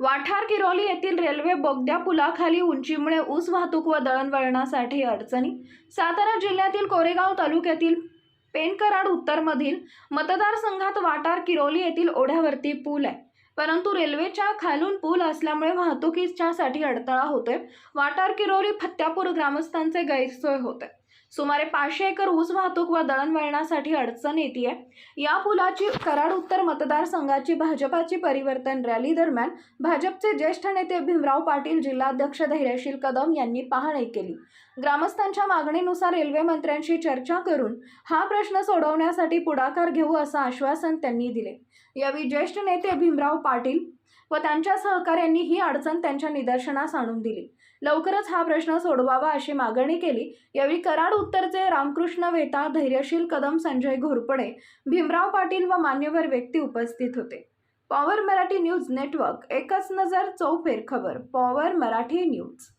वाठार किरोली येथील रेल्वे बोगद्या पुलाखाली उंचीमुळे ऊस वाहतूक व दळणवळणासाठी अडचणी. सातारा जिल्ह्यातील कोरेगाव तालुक्यातील पेनकराड उत्तरमधील मतदारसंघात वाटार किरोली येथील ओढ्यावरती पूल आहे. परंतु रेल्वेच्या खालून पूल असल्यामुळे वाहतुकीच्यासाठी अडथळा होतोय. वाटार किरोली फत्यापूर ग्रामस्थांचे गैरसोय होते सुमारे पाचशे एकर ऊस वाहतूक व दळणवळणासाठी अडचण येते या पुलाची कराड उत्तर मतदारसंघाची भाजपाची परिवर्तन रॅली दरम्यान भाजपचे ज्येष्ठ नेते भीमराव पाटील जिल्हाध्यक्ष धैर्यशील कदम यांनी पाहणी केली. ग्रामस्थांच्या मागणीनुसार रेल्वे मंत्र्यांशी चर्चा करून हा प्रश्न सोडवण्यासाठी पुढाकार घेऊ असं आश्वासन त्यांनी दिले. यावेळी ज्येष्ठ नेते भीमराव पाटील व त्यांच्या सहकाऱ्यांनी ही अडचण त्यांच्या निदर्शनास आणून दिली. लवकरच हा प्रश्न सोडवावा अशी मागणी केली. यावेळी कराड उत्तरचे रामकृष्ण वेता धैर्यशील कदम संजय घोरपडे भीमराव पाटील व मान्यवर व्यक्ती उपस्थित होते. पॉवर मराठी न्यूज नेटवर्क एकच नजर चौफेर खबर पॉवर मराठी न्यूज.